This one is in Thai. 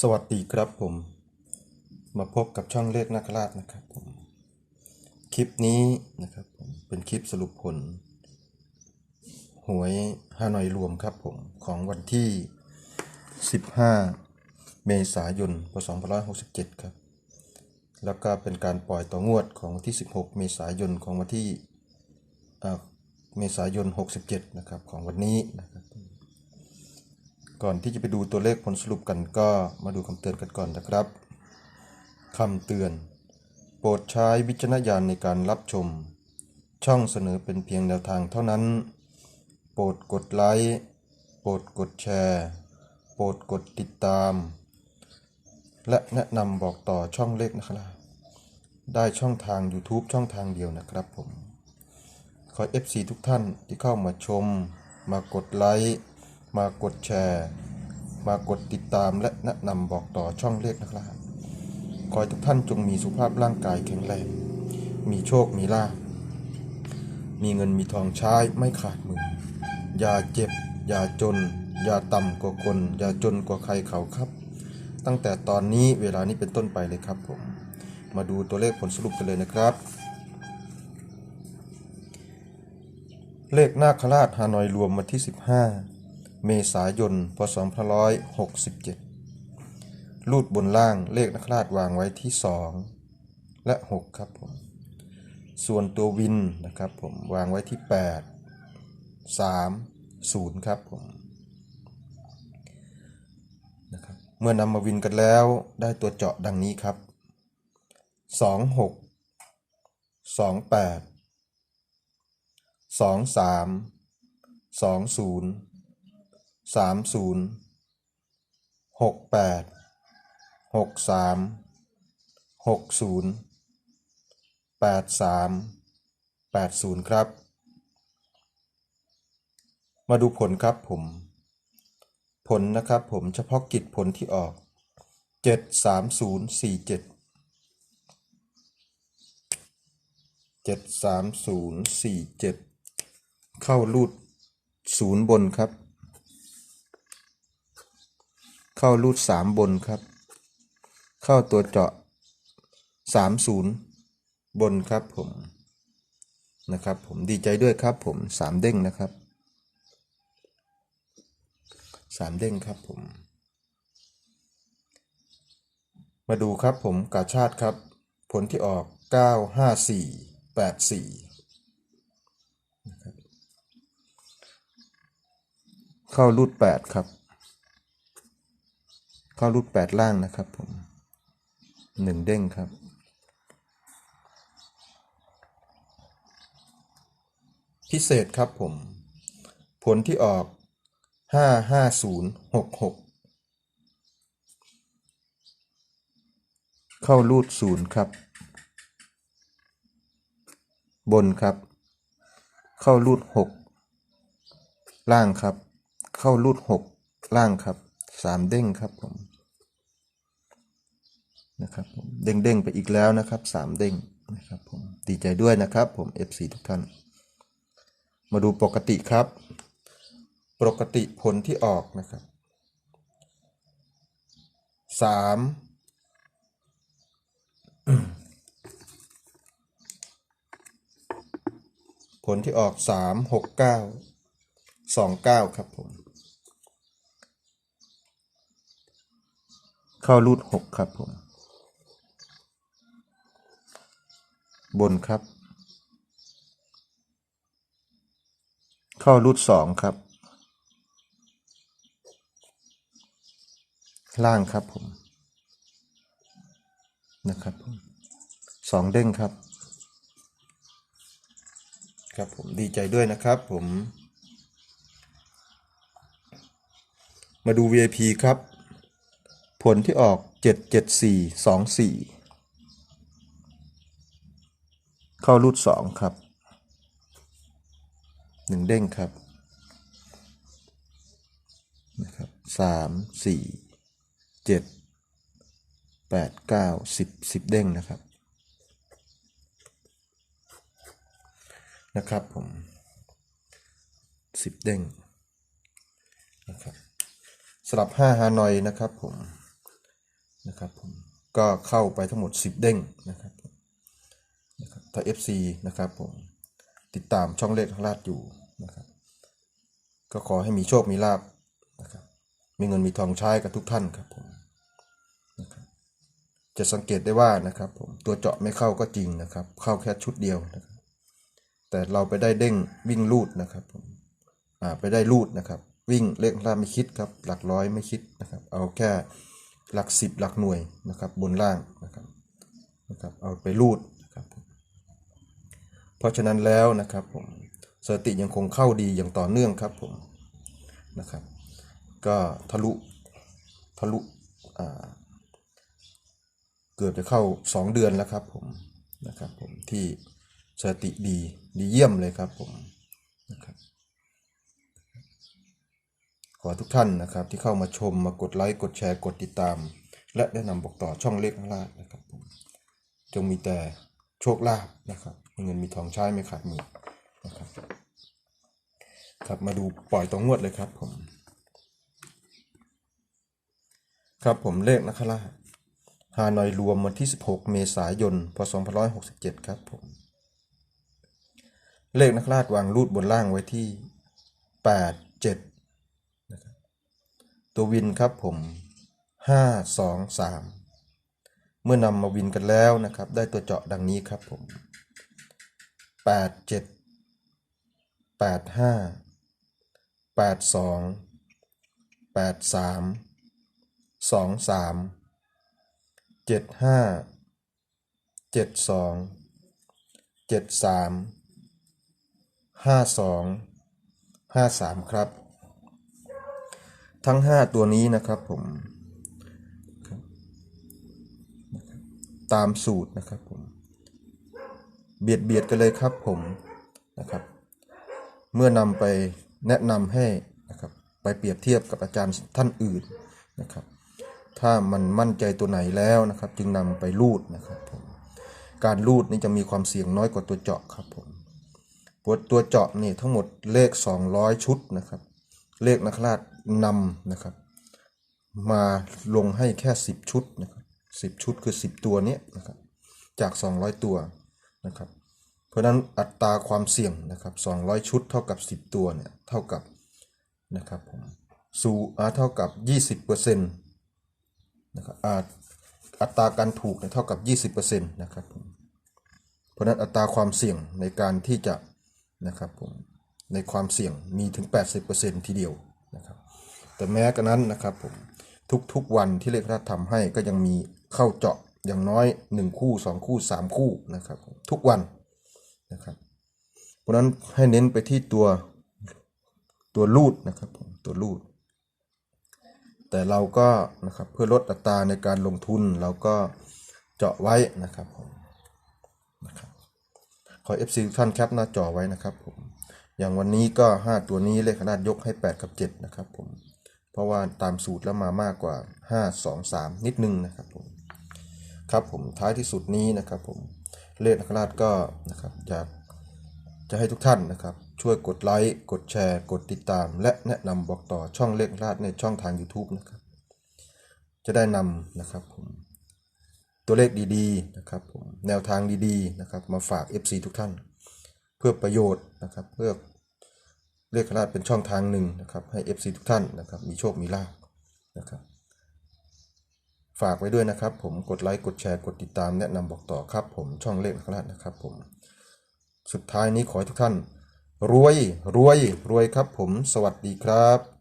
สวัสดีครับผม มาพบกับช่องเลขนาคราชนะครับผมคลิปนี้นะครับผมเป็นคลิปสรุปผล หวยฮานอยรวมครับผม ของวันที่ 15 เมษายนพศ2567 ครับ แล้วก็เป็นการปล่อยต่องวดของวันที่ 16 เมษายนของวันที่เมษายน 67 นะครับ ของวันนี้นะครับ ก่อนที่จะไปดูตัวเลขผลสรุปกันก็มาดูคำเตือนกันก่อนนะครับคำเตือน โปรดใช้วิจารณญาณในการรับชม ช่องเสนอเป็นเพียงแนวทางเท่านั้น โปรดกดไลค์โปรดกดแชร์ โปรดกดติดตาม และแนะนำบอกต่อช่องเลขนะครับได้ช่องทาง YouTube ช่องทางเดียวนะครับผม ขอ FC ทุกท่านที่เข้ามาชม มากดไลค์ มากดแชร์ มากดติดตามและแนะนำบอกต่อช่องเลขนะครับขอให้ทุกท่านจงมีสุขภาพร่างกายแข็งแรง มีโชคมีลาภมีเงินมีทองใช้ไม่ขาดมือ อย่าเจ็บ อย่าจน อย่าต่ำกว่าคน อย่าจนกว่าใครเขาครับ ตั้งแต่ตอนนี้เวลานี้เป็นต้นไปเลยครับผม มาดูตัวเลขผลสรุปกันเลยนะครับ เลขนาคราชฮานอยรวมวันที่ 15 เมษายน พศ 2567 รูดบนล่างเลขนาคราชวางไว้ที่ 2 และ 6 ครับผม ส่วนตัววินนะครับผมวางไว้ที่ 8 3 0 ครับผมนะครับเมื่อนำมาวินกันแล้วได้ตัวเจาะดังนี้ครับ 2 6 2 8 สามศูนย์สามศูนย์หกแปดหกสามหกศูนย์แปดสามแปดศูนย์ครับ มาดูผลครับผม ผลนะครับผมเฉพาะกิจผลที่ออกเจ็ดสามศูนย์สี่เจ็ดเจ็ดสามศูนย์สี่เจ็ดเข้ารูดศูนย์บนครับ เข้ารูดสามบนครับ เข้าตัวเจาะสามศูนย์บนครับผมนะครับผมดีใจด้วยครับผมสามเด้งนะครับสามเด้งครับผม มาดูครับผมกาชาติครับ ผลที่ออกเก้าห้าสี่แปดสี่เข้ารูดแปดครับ เข้ารูดแปดล่างนะครับผมหนึ่งเด้งครับ พิเศษครับผม ผลที่ออกห้าห้าศูนย์หกหกเข้ารูดศูนย์ครับ บนครับ เข้ารูดหกล่างครับ เข้ารูดหกล่างครับ สามเด้งครับผมนะครับผมเด้งเด้งไปอีกแล้วนะครับสามเด้งนะครับผมดีใจด้วยนะครับผม FC ทุกท่าน มาดูปกติครับ ปกติผลที่ออกนะครับสามผลที่ออกสามหกเก้าสองเก้าครับผม เข้ารูดหกครับผม บนครับ เข้ารูดสองครับ ล่างครับผม นะครับผมสองเด้งครับ ครับผมดีใจด้วยนะครับผม มาดู VIP ครับ ผลที่ออก 77424 เข้ารูด2ครับ 1 เด้งครับนะครับ3 4 7 8 9 10 10เด้งนะครับนะครับผม10เด้งนะครับสลับ5ฮานอยนะครับผม นะครับผมก็เข้าไปทั้งหมด 10 เด้งนะครับนะครับถ้า FC นะครับผมติดตามช่องเลขทางลาดอยู่นะครับก็ขอให้มีโชคมีลาบนะครับมีเงินมีทองใช้กับทุกท่านครับผมนะครับจะสังเกตได้ว่านะครับผมตัวเจาะไม่เข้าก็จริงนะครับ เข้าแค่ชุดเดียวนะครับแต่เราไปได้เด้งวิ่งลูดนะครับผมอ่าไปได้ลูดนะครับ วิ่งเลขลางไม่คิดครับ หลักร้อยไม่คิดนะครับ เอาแค่ หลักสิบหลักหน่วยนะครับบนล่างนะครับนะครับเอาไปลูดนะครับเพราะฉะนั้นแล้วนะครับผมสติยังคงเข้าดีอย่างต่อเนื่องครับผมนะครับ ก็ทะลุทะลุเกือบจะเข้า 2 เดือนแล้วครับผมนะครับผมที่สติดีดีเยี่ยมเลยครับผมนะครับ ขอทุกท่านนะครับที่เข้ามาชมมากดไลค์กดแชร์กดติดตาม และแนะนำบอกต่อช่องเลขข้างล่างนะครับผมจงมีแต่โชคลาภนะครับมีเงินมีทองใช้ไม่ขาดมือนะครับครับมาดูปล่อยตรงงวดเลยครับผมครับผมเลขนักล่าชฮานอยรวมวันที่ 16 เมษายน พศ 2567 ครับผม เลขนักลาดวางรูดบนล่างไว้ที่ 8 7 ตัววินครับผม5 2 3เมื่อนำมาวินกันแล้วนะครับ ได้ตัวเจาะดังนี้ครับผม8 7 8 5 8 2 8 3สองสามเจ็ดห้าเจ็ดสองเจ็ดสามห้าสองห้าสามครับ ทั้งห้าตัวนี้นะครับผมตามสูตรนะครับผมเบียดเบียดกันเลยครับผมนะครับ เมื่อนำไปแนะนำให้นะครับไปเปรียบเทียบกับอาจารย์ท่านอื่นนะครับ ถ้ามันมั่นใจตัวไหนแล้วนะครับ จึงนำไปรูดนะครับผมการรูดนี่จะมีความเสี่ยงน้อยกว่าตัวเจาะครับผมปวดตัวเจาะนี่ทั้งหมดเลข 200 ชุดนะครับ เลขนักลาด นำนะครับ มาลงให้แค่ 10 ชุดนะครับ10ชุดคือ 10 ตัวเนี้ยนะครับจาก 200 ตัวนะครับเพราะนั้นอัตราความเสี่ยงนะครับ200 ชุดเท่ากับ 10 ตัวเนี่ยเท่ากับนะครับผมสูอาเท่ากับ 20%นะครับอาอัตราการถูกเนี่ยเท่ากับ 20%นะครับผมเพราะนั้นอัตราความเสี่ยงในการที่จะนะครับผมในความเสี่ยงมีถึง 80%ทีเดียวนะครับ แต่แม้กระนั้นนะครับผมทุกๆวันที่เลขรัฐทำให้ก็ยังมีเข้าเจาะอย่างน้อย 1 คู่ 2 คู่ 3 คู่นะครับทุกวันนะครับเพราะนั้นให้เน้นไปที่ตัวตัวรูดนะครับผมตัวรูด แต่เราก็นะครับเพื่อลดอัตราในการลงทุนเราก็เจาะไว้นะครับผมนะครับขอ FC ทุกท่านแคปหน้าจอไว้นะครับผมอย่างวันนี้ก็ 5 ตัวนี้เลขขนาดยกให้ 8 กับ 7 นะครับผม เพราะว่าตามสูตรแล้วมามากกว่า 5 2 3 นิดนึงนะครับผมครับผมท้ายที่สุดนี้นะครับผมเลขนักราชก็นะครับอยากจะให้ทุกท่านนะครับ ช่วยกดไลค์กดแชร์ กดติดตาม และแนะนำบอกต่อช่องเลขลาดในช่องทาง YouTube นะครับ จะได้นำนะครับผมตัวเลขดีๆนะครับผมแนวทางดีๆนะครับมาฝาก FC ทุกท่าน เพื่อประโยชน์นะครับเพื่อ เลขลาดเป็นช่องทางหนึ่งนะครับ ให้ FC ทุกท่านนะครับ มีโชคมีลาภนะครับ ฝากไว้ด้วยนะครับ ผมกดไลค์กดแชร์กดติดตามแนะนำบอกต่อครับ ผมช่องเลขลาดนะครับ ผมสุดท้ายนี้ขอให้ทุกท่าน รวยรวยรวยครับ ผมสวัสดีครับ